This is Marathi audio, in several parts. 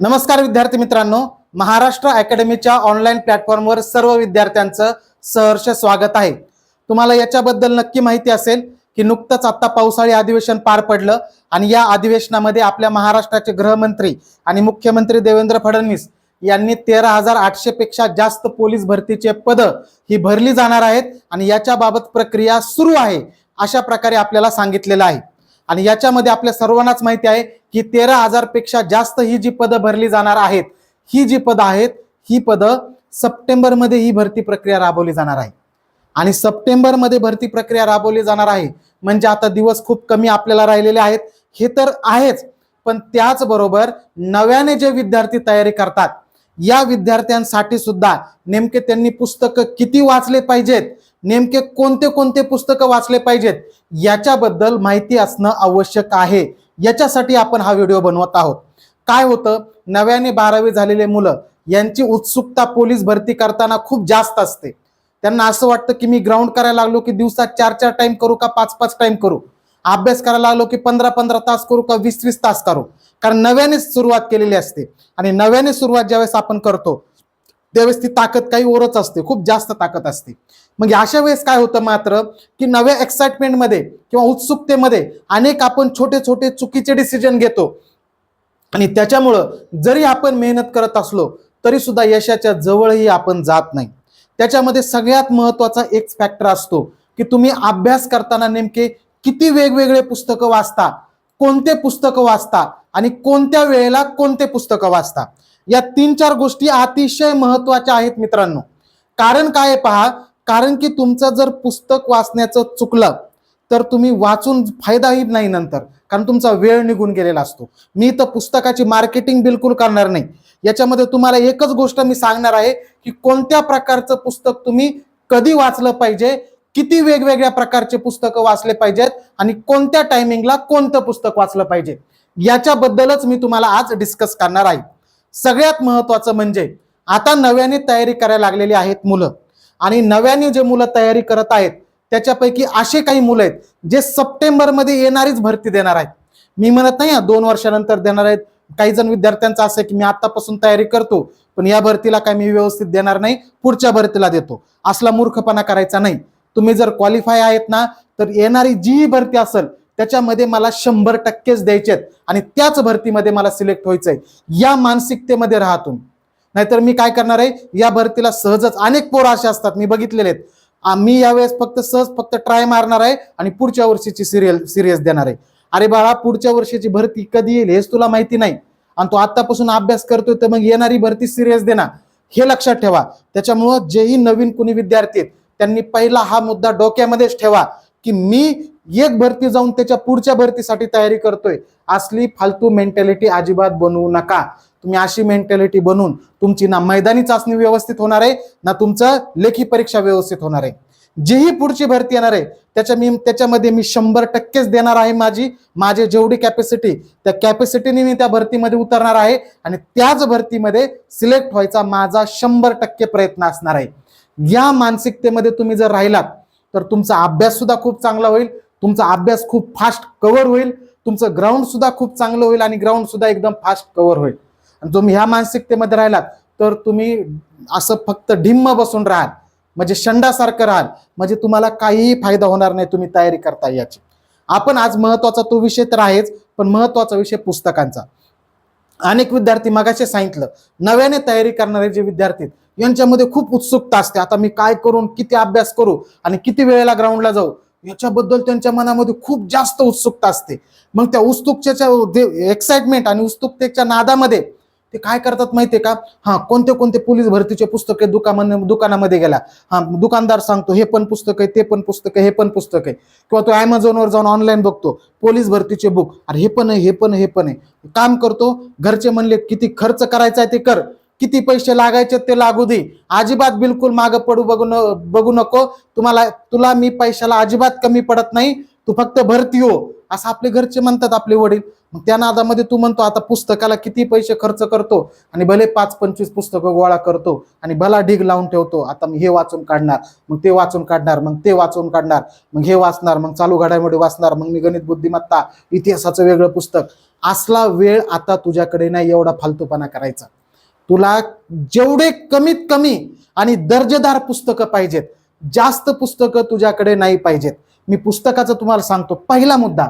नमस्कार विद्यार्थी मित्रांनो महाराष्ट्र अकॅडमीच्या ऑनलाईन प्लॅटफॉर्मवर सर्व विद्यार्थ्यांचं सहर्ष स्वागत आहे. तुम्हाला याच्याबद्दल नक्की माहिती असेल की नुकतंच आत्ता पावसाळी अधिवेशन पार पडलं आणि या अधिवेशनामध्ये आपल्या महाराष्ट्राचे गृहमंत्री आणि मुख्यमंत्री देवेंद्र फडणवीस यांनी तेरा हजार आठशे पेक्षा जास्त पोलीस भरतीचे पद ही भरली जाणार आहेत आणि याच्याबाबत प्रक्रिया सुरू आहे अशा प्रकारे आपल्याला सांगितलेलं आहे. आणि याच्यामध्ये आपल्या सर्वांनाच माहिती आहे की तेरा हजारपेक्षा जास्त ही जी पदं भरली जाणार आहेत ही जी पदं आहेत ही पदं सप्टेंबरमध्ये ही भरती प्रक्रिया राबवली जाणार आहे. आणि सप्टेंबरमध्ये भरती प्रक्रिया राबवली जाणार आहे म्हणजे आता दिवस खूप कमी आपल्याला राहिलेले आहेत हे तर आहेच पण त्याचबरोबर नव्याने जे विद्यार्थी तयारी करतात या विद्यार्थ्यांसाठी सुद्धा नेमके त्यांनी पुस्तकं किती वाचले पाहिजेत नेमके कोणते कोणते पुस्तकं वाचले पाहिजेत याच्याबद्दल माहिती असणं आवश्यक आहे. याच्यासाठी आपण हा व्हिडिओ बनवत आहोत. काय होतं? नव्याने बारावी झालेले मुलं यांची उत्सुकता पोलीस भरती करताना खूप जास्त असते. त्यांना असं वाटतं की मी ग्राउंड करायला लागलो की दिवसात चार चार टाइम करू का पाच पाच टाइम करू? अभ्यास करायला लागलो की पंधरा पंधरा तास करू का वीस वीस तास करू? कारण नव्याने सुरुवात केलेली असते. आणि नव्याने सुरुवात ज्यावेळेस आपण करतो त्यावेळेस ती ताकद काही ओरच असते. खूप जास्त ताकद असते. मग अशा वेळेस काय होतं मात्र की नव्या एक्साइटमेंटमध्ये किंवा उत्सुकतेमध्ये अनेक आपण छोटे छोटे चुकीचे डिसिजन घेतो. आणि त्याच्यामुळं जरी आपण मेहनत करत असलो तरी सुद्धा यशाच्या जवळही आपण जात नाही. त्याच्यामध्ये सगळ्यात महत्त्वाचा एक फॅक्टर असतो की तुम्ही अभ्यास करताना नेमके किती वेगवेगळे पुस्तकं वाचता कोणते पुस्तकं वाचता आणि कोणत्या वेळेला कोणते पुस्तकं वाचता. या तीन चार गोष्टी अतिशय महत्त्वाच्या आहेत मित्रांनो. कारण काय आहे पहा कारण की तुमचं जर पुस्तक वाचण्याचं चुकलं तर तुम्ही वाचून फायदाही नाही नंतर कारण तुमचा वेळ निघून गेलेला असतो. मी तर पुस्तकाची मार्केटिंग बिलकुल करणार नाही. याच्यामध्ये तुम्हाला एकच गोष्ट मी सांगणार आहे की कोणत्या प्रकारचं पुस्तक तुम्ही कधी वाचलं पाहिजे किती वेगवेगळ्या प्रकारचे पुस्तकं वाचले पाहिजेत आणि कोणत्या टायमिंगला कोणतं पुस्तक वाचलं पाहिजे याच्याबद्दलच मी तुम्हाला आज डिस्कस करणार आहे. सगळ्यात महत्वाचं म्हणजे आता नव्याने तयारी करायला लागलेली आहेत मुलं. आणि नव्याने जे मुलं तयारी करत आहेत त्याच्यापैकी असे काही मुलं आहेत जे सप्टेंबरमध्ये येणारीच भरती देणार आहेत. मी म्हणत नाही हा, दोन वर्षानंतर देणार आहेत. काही जण विद्यार्थ्यांचं असं आहे की मी आतापासून तयारी करतो पण या भरतीला काय मी व्यवस्थित देणार नाही पुढच्या भरतीला देतो. असला मूर्खपणा करायचा नाही. तुम्ही जर क्वालिफाय आहेत ना तर येणारी जी भरती असेल त्याच्यामध्ये मला शंभर टक्केच द्यायचे आहेत आणि त्याच भरतीमध्ये मला सिलेक्ट व्हायचंय. या मानसिकतेमध्ये राहा तुम्ही. नाहीतर मी काय करणार आहे? या भरतीला सहजच अनेक पोरं असे असतात मी बघितलेले आहेत. मी यावेळेस फक्त सहज फक्त ट्राय मारणार आहे आणि पुढच्या वर्षीची सिरियल सिरियस देणार आहे. अरे बाळा पुढच्या वर्षीची भरती कधी येईल हेच तुला माहिती नाही. आणि तो आतापासून अभ्यास करतोय तर मग येणारी भरती सिरियस देणार. हे लक्षात ठेवा. त्याच्यामुळं जेही नवीन कुणी विद्यार्थी आहेत त्यांनी पहिला हा मुद्दा डोक्यामध्येच ठेवा की मी एक भरती जाऊन त्याच्या पुढच्या भरतीसाठी तयारी करतोय. असली फालतू मेंटॅलिटी अजिबात बनवू नका. तुम्ही अशी मेंटॅलिटी बनवून तुमची ना मैदानी चाचणी व्यवस्थित होणार आहे ना तुमचं लेखी परीक्षा व्यवस्थित होणार आहे. जीही पुढची भरती येणार आहे त्याच्या मी त्याच्यामध्ये मी शंभर टक्केच देणार आहे माझी माझे जेवढी कॅपॅसिटी त्या कॅपॅसिटीने मी त्या भरतीमध्ये उतरणार आहे आणि त्याच भरतीमध्ये सिलेक्ट व्हायचा माझा शंभर टक्के प्रयत्न असणार आहे. या मानसिकतेमध्ये तुम्ही जर राहिलात तर तुमचा अभ्यास सुद्धा खूप चांगला होईल. तुमचा अभ्यास खूप फास्ट कव्हर होईल. तुमचं ग्राउंड सुद्धा खूप चांगलं होईल आणि ग्राउंड सुद्धा एकदम फास्ट कव्हर होईल. आणि तुम्ही ह्या मानसिकतेमध्ये राहिलात तर तुम्ही असं फक्त ढिम्म बसून राहाल. म्हणजे शंडासारखं राहाल. म्हणजे तुम्हाला काहीही फायदा होणार नाही तुम्ही तयारी करता याची. आपण आज महत्त्वाचा तो विषय तर आहेच पण महत्त्वाचा विषय पुस्तकांचा. अनेक विद्यार्थी मगाशी सांगितलं नव्याने तयारी करणारे जे विद्यार्थी यांच्यामध्ये खूप उत्सुकता असते. आता मी काय करून किती अभ्यास करू आणि किती वेळेला ग्राउंडला जाऊ? याच्याबद्दल त्यांच्या मनामध्ये खूप जास्त उत्सुकता असते. मग त्या उत्सुकतेच्या एक्साइटमेंट आणि उत्सुकतेच्या नादामध्ये ते काय करतात माहितीये का? हा कोणते कोणते पोलीस भरतीचे पुस्तक आहे दुकान दुकानामध्ये गेला. हा दुकानदार सांगतो हे पण पुस्तक आहे ते पण पुस्तक आहे हे पण पुस्तक आहे. किंवा तो अमेझॉनवर जाऊन ऑनलाईन बघतो पोलीस भरतीचे बुक अरे हे पण आहे हे पण हे पण आहे. काम करतो घरचे म्हणले किती खर्च करायचा आहे ते कर. किती पैसे लागायचे ते लागू दे. अजिबात बिलकुल मागं पडू बघू न बघू नको. तुम्हाला तुला मी पैशाला अजिबात कमी पडत नाही. तू फक्त भरती हो. असं आपले घरचे म्हणतात आपले वडील. मग त्या नादामध्ये तू म्हणतो आता पुस्तकाला किती पैसे खर्च करतो? आणि भले पाच पंचवीस पुस्तकं गोळा करतो आणि भला ढीग लावून ठेवतो. आता मी हे वाचून काढणार. मग ते वाचून काढणार. मग ते वाचून काढणार. मग हे वाचणार. मग चालू घडामोडी वाचणार. मग मी गणित बुद्धिमत्ता इतिहासाचं वेगळं पुस्तक. असला वेळ आता तुझ्याकडे नाही एवढा फालतूपणा करायचा. तुला जेवढे कमीत कमी आणि दर्जेदार पुस्तकं पाहिजेत जास्त पुस्तकं तुझ्याकडे नाही पाहिजेत. मी पुस्तकाचं तुम्हाला सांगतो. पहिला मुद्दा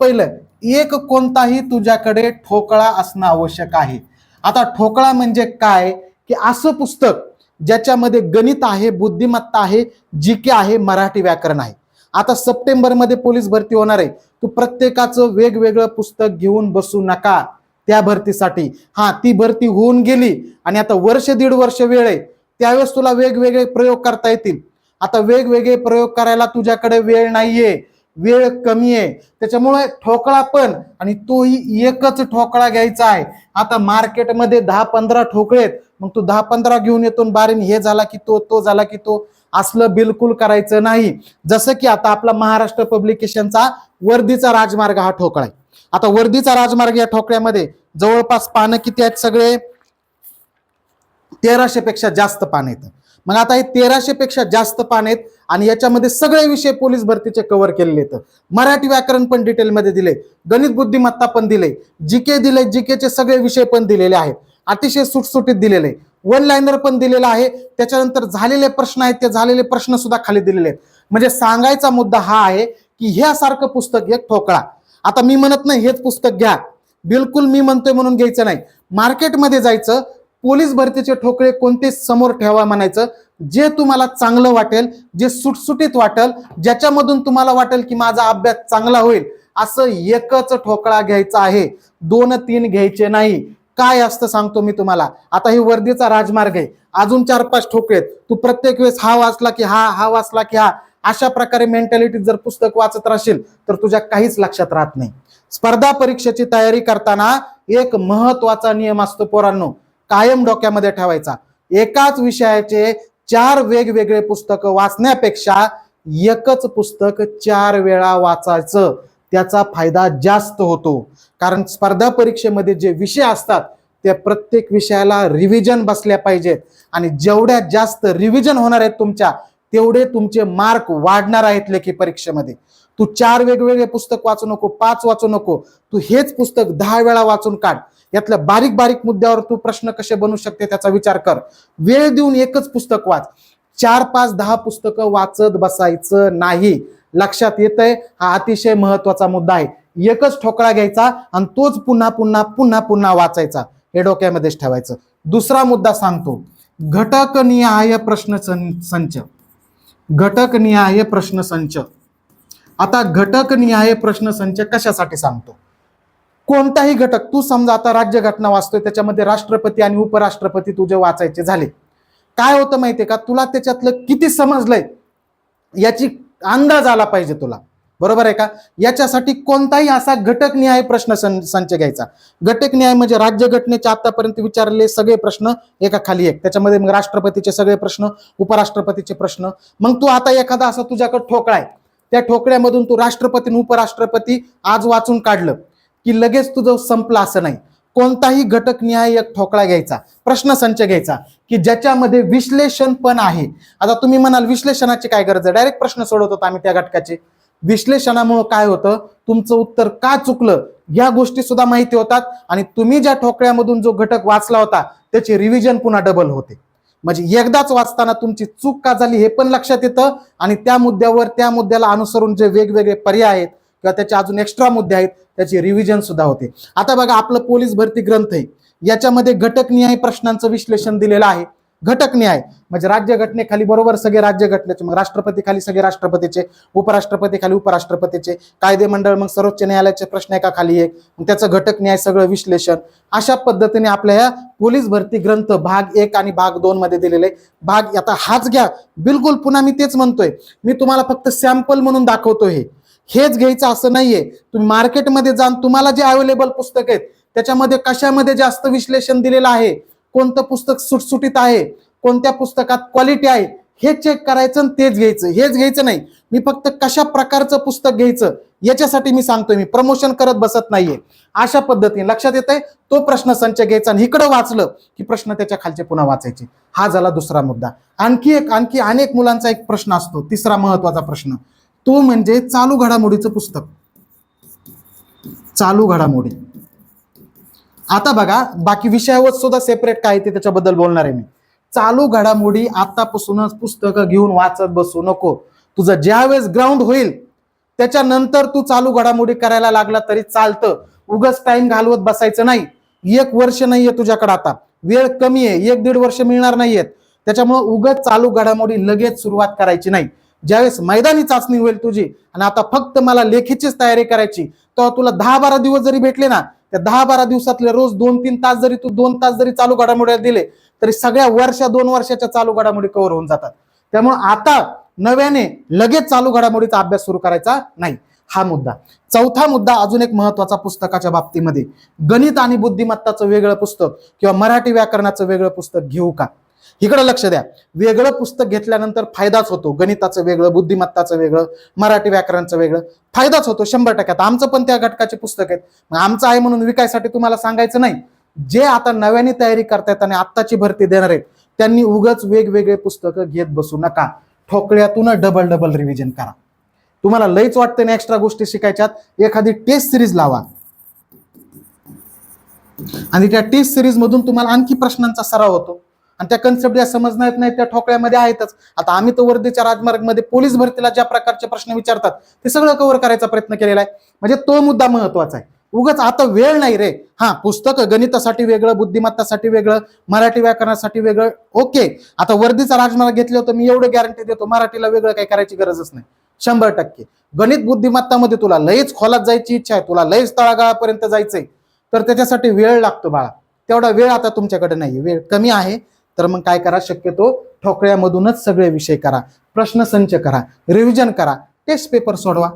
पहिलं एक कोणताही तुझ्याकडे ठोकळा असणं आवश्यक आहे. आता ठोकळा म्हणजे काय? की असं पुस्तक ज्याच्यामध्ये गणित आहे बुद्धिमत्ता आहे जी के आहे मराठी व्याकरण आहे. आता सप्टेंबरमध्ये पोलीस भरती होणार आहे. तू प्रत्येकाचं वेगवेगळं पुस्तक घेऊन बसू नका. त्या भरतीसाठी. हा ती भरती होऊन गेली आणि आता वर्ष दीड वर्ष वेळ आहे. त्यावेळेस तुला वेगवेगळे प्रयोग करता येतील. आता वेगवेगळे प्रयोग करायला तुझ्याकडे वेळ नाहीये. वेळ कमी आहे. त्याच्यामुळे ठोकळा पण आणि तोही एकच ठोकळा घ्यायचा आहे. आता मार्केटमध्ये दहा पंधरा ठोकळे आहेत. मग तू दहा पंधरा घेऊन येतो बारीन हे झाला की तो तो झाला की तो. असलं बिलकुल करायचं नाही. जसं की आता आपला महाराष्ट्र पब्लिकेशनचा वर्दीचा राजमार्ग हा ठोकळा आहे. आता वर्दीचा राजमार्ग या ठोकळ्यामध्ये जवळपास पानं किती आहेत सगळे? तेराशे पेक्षा जास्त पान आहेत. मग आता हे तेराशे पेक्षा जास्त पान आहेत आणि याच्यामध्ये सगळे विषय पोलीस भरतीचे कव्हर केलेले आहेत. मराठी व्याकरण पण डिटेलमध्ये दिले. गणित बुद्धिमत्ता पण दिले. जीके दिले जीकेचे सगळे विषय पण दिलेले आहेत. अतिशय सुटसुटीत दिलेले. वन लाईनर पण दिलेला आहे. त्याच्यानंतर झालेले प्रश्न आहेत ते झालेले प्रश्न सुद्धा खाली दिलेले आहेत. म्हणजे सांगायचा मुद्दा हा आहे की ह्यासारखं पुस्तक एक ठोकळा. आता मी म्हणत नाही हेच पुस्तक घ्या. बिलकुल मी म्हणतोय म्हणून घ्यायचं नाही. मार्केटमध्ये जायचं पोलीस भरतीचे ठोकळे कोणते समोर ठेवा म्हणायचं जे तुम्हाला चांगलं वाटेल जे सुटसुटीत वाटेल ज्याच्यामधून तुम्हाला वाटेल की माझा अभ्यास चांगला होईल असं एकच ठोकळा घ्यायचा आहे. दोन तीन घ्यायचे नाही. काय असतं सांगतो मी तुम्हाला. आता हे वर्दीचा राजमार्ग आहे. अजून चार पाच ठोकळे आहेत. तू प्रत्येक वेळेस हा वाचला की हा हा वाचला की हा. अशा प्रकारे मेंटॅलिटी जर पुस्तक वाचत राहशील तर तुझ्या काहीच लक्षात राहत नाही. स्पर्धा परीक्षेची तयारी करताना एक महत्त्वाचा नियम असतो पोरांनो कायम डोक्यामध्ये ठेवायचा. एकाच विषयाचे चार वेगवेगळे पुस्तकं वाचण्यापेक्षा एकच पुस्तक चार वेळा वाचायचं त्याचा फायदा जास्त होतो. कारण स्पर्धा परीक्षेमध्ये जे विषय असतात त्या प्रत्येक विषयाला रिव्हिजन बसल्या पाहिजेत. आणि जेवढ्या जास्त रिव्हिजन होणार आहेत तुमच्या तेवढे तुमचे मार्क वाढणार आहेत लेखी परीक्षेमध्ये. तू चार वेगवेगळे पुस्तक वाचू नको पाच वाचू नको तू हेच पुस्तक दहा वेळा वाचून काढ. यातल्या बारीक बारीक मुद्द्यावर तू प्रश्न कसे बनवू शकते त्याचा विचार कर. वेळ देऊन एकच पुस्तक वाच. चार पाच दहा पुस्तकं वाचत बसायचं नाही. लक्षात येतंय? हा अतिशय महत्त्वाचा मुद्दा आहे. एकच ठोकळा घ्यायचा आणि तोच पुन्हा पुन्हा पुन्हा पुन्हा वाचायचा. हे डोक्यामध्येच ठेवायचं. दुसरा मुद्दा सांगतो. घटकनिहाय प्रश्न सं- संच. घटकनिहाय प्रश्न संच. आता घटकनिहाय प्रश्न संच कशासाठी सांगतो? कोणताही घटक तू समजा आता राज्यघटना वाचतोय त्याच्यामध्ये राष्ट्रपती आणि उपराष्ट्रपती तुझे वाचायचे झाले. काय होतं माहितीये का? तुला त्याच्यातलं किती समजलंय याची अंदाज आला पाहिजे तुला. बरोबर आहे का? याच्यासाठी कोणताही असा घटक न्याय प्रश्न संच घ्यायचा. घटक न्याय म्हणजे राज्यघटनेचे आतापर्यंत विचारलेले सगळे प्रश्न एका खाली एक. त्याच्यामध्ये मग राष्ट्रपतीचे सगळे प्रश्न उपराष्ट्रपतीचे प्रश्न. मग तू आता एखादा असा तुझ्याकडे ठोकळा आहे. त्या ठोकळ्यामधून तू राष्ट्रपती आणि उपराष्ट्रपती आज वाचून काढलं की लगेच तुझं संपलं असं नाही. कोणताही घटक न्याय एक ठोकळा घ्यायचा प्रश्न संच घ्यायचा की ज्याच्यामध्ये विश्लेषण पण आहे. आता तुम्ही म्हणाल विश्लेषणाची काय गरज आहे? डायरेक्ट प्रश्न सोडवत होतो आम्ही त्या घटकाचे. विश्लेषणामुळे काय होतं? तुमचं उत्तर का चुकलं? या गोष्टी सुद्धा माहिती होतात आणि तुम्ही ज्या ठोकळ्यामधून जो घटक वाचला होता त्याची रिव्हिजन पुन्हा डबल होते. म्हणजे एकदाच वाचताना तुमची चूक का झाली हे पण लक्षात येतं आणि त्या मुद्द्यावर त्या मुद्द्याला अनुसरून जे वेगवेगळे पर्याय आहेत किंवा त्याचे अजून एक्स्ट्रा मुद्दे आहेत त्याची रिव्हिजन सुद्धा होते. आता बघा आपलं पोलीस भरती ग्रंथ आहे. याच्यामध्ये घटकनिहाय प्रश्नांचं विश्लेषण दिलेलं आहे. घटक न्याय. म्हणजे राज्यघटनेखाली बरोबर सगळे राज्यघटनेचे मग राष्ट्रपती खाली सगळे राष्ट्रपतीचे उपराष्ट्रपती खाली उपराष्ट्रपतीचे कायदे मंडळ मग सर्वोच्च न्यायालयाचे प्रश्न एका खाली एक त्याचं घटक न्याय सगळं विश्लेषण. अशा पद्धतीने आपल्या ह्या पोलीस भरती ग्रंथ भाग एक आणि भाग दोन मध्ये दिलेले भाग आता हाच घ्या. बिलकुल पुन्हा मी तेच म्हणतोय. मी तुम्हाला फक्त सॅम्पल म्हणून दाखवतोय हे. हेच घ्यायचं असं नाहीये. तुम्ही मार्केटमध्ये जाऊन तुम्हाला जे अवेलेबल पुस्तक आहेत त्याच्यामध्ये कशामध्ये जास्त विश्लेषण दिलेलं आहे? कोणतं पुस्तक सुटसुटीत आहे कोणत्या पुस्तकात क्वालिटी आहे हे चेक करायचं आणि तेच घ्यायचं. हेच घ्यायचं नाही. मी फक्त कशा प्रकारचं पुस्तक घ्यायचं याच्यासाठी मी सांगतोय. मी प्रमोशन करत बसत नाहीये. अशा पद्धतीने लक्षात येत आहे तो प्रश्न संच घ्यायचा आणि इकडं वाचलं की प्रश्न त्याच्या खालचे पुन्हा वाचायचे. हा झाला दुसरा मुद्दा. आणखी एक आणखी अनेक मुलांचा एक प्रश्न असतो. तिसरा महत्त्वाचा प्रश्न. तो म्हणजे चालू घडामोडीचं पुस्तक. चालू घडामोडी. आता बघा बाकी विषयावर सुद्धा सेपरेट काय ते त्याच्याबद्दल बोलणार आहे मी. चालू घडामोडी आतापासूनच पुस्तकं घेऊन वाचत बसू नको. तुझं ज्यावेळेस ग्राउंड होईल त्याच्यानंतर तू चालू घडामोडी करायला लागला तरी चालतं. उगाच टाइम घालवत बसायचं नाही. एक वर्ष नाहीये तुझ्याकडे आता. वेळ कमी आहे. एक दीड वर्ष मिळणार नाहीयेत. त्याच्यामुळे उगाच चालू घडामोडी लगेच सुरुवात करायची नाही. ज्यावेळेस मैदानी चाचणी होईल तुझी आणि आता फक्त मला लेखीचीच तयारी करायची तेव्हा तुला दहा बारा दिवस जरी भेटले ना त्या दहा बारा दिवसातले रोज दोन तीन तास जरी तू दोन तास जरी चालू घडामोडीला दिले तरी सगळ्या वर्ष दोन वर्षाच्या चालू घडामोडी कव्हर होऊन जातात. त्यामुळे आता नव्याने लगेच चालू घडामोडीचा अभ्यास सुरू करायचा नाही. हा मुद्दा. चौथा मुद्दा अजून एक महत्त्वाचा पुस्तकाच्या बाबतीमध्ये. गणित आणि बुद्धिमत्ताचं वेगळं पुस्तक किंवा मराठी व्याकरणाचं वेगळं पुस्तक घेऊ का? इकडे लक्ष द्या. वेगळं पुस्तक घेतल्यानंतर फायदाच होतो. गणिताचं वेगळं बुद्धिमत्ताचं वेगळं मराठी व्याकरणचं वेगळं. फायदाच होतो शंभर टक्क्यात. आमचं पण त्या घटकाचे पुस्तक आहेत. मग आमचं आहे म्हणून विकायसाठी तुम्हाला सांगायचं नाही. जे आता नव्याने तयारी करतायत आणि आत्ताची भरती देणार आहेत त्यांनी उगाच वेगवेगळे पुस्तकं घेत बसू नका. ठोकळ्यातून डबल डबल रिव्हिजन करा. तुम्हाला लईच वाटतं ना एक्स्ट्रा गोष्टी शिकायच्यात? एखादी टेस्ट सिरीज लावा. आणि त्या टेस्ट सिरीज मधून तुम्हाला आणखी प्रश्नांचा सराव होतो. आणि त्या कन्सेप्ट ज्या समजणार येत नाही त्या ठोकळ्यामध्ये आहेतच. आता आम्ही तर वर्धेच्या राजमार्गमध्ये पोलीस भरतीला ज्या प्रकारचे प्रश्न विचारतात ते सगळं कव्हर करायचा प्रयत्न केलेला आहे. म्हणजे तो मुद्दा महत्त्वाचा आहे. उगाच आता वेळ नाही रे. हा पुस्तक गणितासाठी वेगळं बुद्धिमत्तासाठी वेगळं मराठी व्याकरणासाठी वेगळं ओके. आता वर्धीचा राजमार्ग घेतलं होतं मी एवढं गॅरंटी देतो मराठीला वेगळं काही करायची गरजच नाही. शंभर टक्के. गणित बुद्धिमत्तामध्ये तुला लयच खोलात जायची इच्छा आहे तुला लयच तळागाळापर्यंत जायचंय. तर त्याच्यासाठी वेळ लागतो बाळा. तेवढा वेळ आता तुमच्याकडे नाही वेळ कमी आहे. तर मग काय करा शक्यतो ठोकळ्यामधूनच सगळे विषय करा. प्रश्नसंच करा रिव्हिजन करा टेस्ट पेपर सोडवा.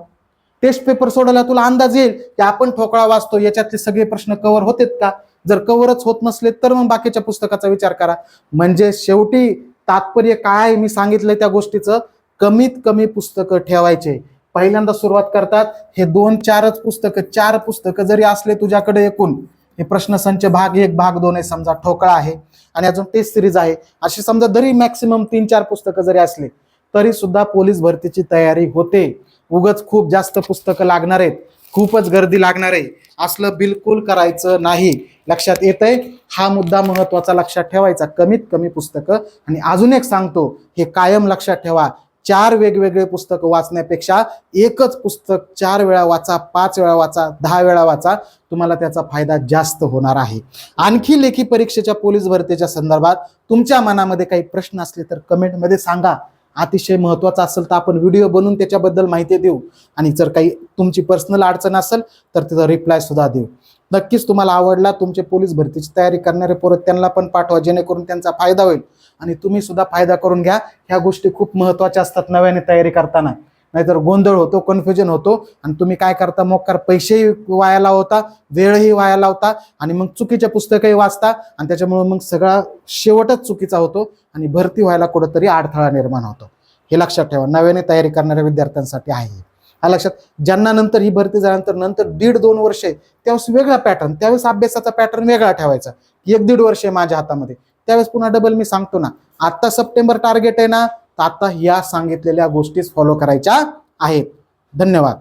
टेस्ट पेपर सोडवला तुला अंदाज येईल की आपण ठोकळा वाचतो याच्यातले सगळे प्रश्न कव्हर होतेत का? जर कव्हरच होत नसले तर मग बाकीच्या पुस्तकाचा विचार करा. म्हणजे शेवटी तात्पर्य काय मी सांगितलंय त्या गोष्टीचं. कमीत कमी पुस्तकं ठेवायचे. पहिल्यांदा सुरुवात करतात हे दोन चारच पुस्तकं चार पुस्तकं जरी असले तुझ्याकडे एकूण हे प्रश्नसंच भाग एक भाग दोन आहे समजा ठोकळा आहे. आणि अजून टेस्ट सिरीज आहे. अशी समजा जरी मॅक्सिमम तीन चार पुस्तकं जरी असले तरी सुद्धा पोलीस भरतीची तयारी होते. उगच खूप जास्त पुस्तकं लागणार आहेत. खूपच गर्दी लागणार आहे. असलं बिलकुल करायचं नाही. लक्षात येतंय हा मुद्दा महत्त्वाचा लक्षात ठेवायचा. कमीत कमी पुस्तकं. आणि अजून एक सांगतो हे कायम लक्षात ठेवा. चार वेगवेगळे पुस्तकं वाचण्यापेक्षा एकच पुस्तक चार वेळा वाचा पाच वेळा वाचा दहा वेळा वाचा तुम्हाला त्याचा फायदा जास्त होणार आहे. आणखी लेखी परीक्षेच्या पोलीस भरतीच्या संदर्भात तुमच्या मनामध्ये काही प्रश्न असले तर कमेंटमध्ये सांगा. अतिशय महत्त्वाचा असेल तर आपण व्हिडिओ बनवून त्याच्याबद्दल माहिती देऊ. आणि जर काही तुमची पर्सनल अडचण असेल तर त्याचा रिप्लाय सुद्धा देऊ. नक्कीच तुम्हाला आवडला तुमचे पोलीस भरतीची तयारी करणारे पोरं त्यांना पण पाठवा जेणेकरून त्यांचा फायदा होईल. आणि तुम्ही सुद्धा फायदा करून घ्या. ह्या गोष्टी खूप महत्त्वाच्या असतात नव्याने तयारी करताना. नाहीतर गोंधळ होतो कन्फ्युजन होतो आणि तुम्ही काय करता? मोकार पैसेही वाया लावता वेळही वाया लावता आणि मग चुकीच्या पुस्तकही वाचता आणि त्याच्यामुळे मग सगळा शेवटच चुकीचा होतो आणि भरती व्हायला कुठंतरी अडथळा निर्माण होतो. हे लक्षात ठेवा नव्याने तयारी करणाऱ्या विद्यार्थ्यांसाठी आहे हा. लक्षात ज्यांना नंतर ही भरती झाल्यानंतर नंतर दीड दोन वर्ष त्यावेळेस वेगळा पॅटर्न त्यावेळेस अभ्यासाचा पॅटर्न वेगळा ठेवायचा. एक दीड वर्ष आहे माझ्या हातामध्ये. त्यावेळेस पुन्हा डबल मी सांगतो ना. आत्ता सप्टेंबर टार्गेट आहे ना तर आता या सांगितलेल्या गोष्टीच फॉलो करायच्या आहेत. धन्यवाद.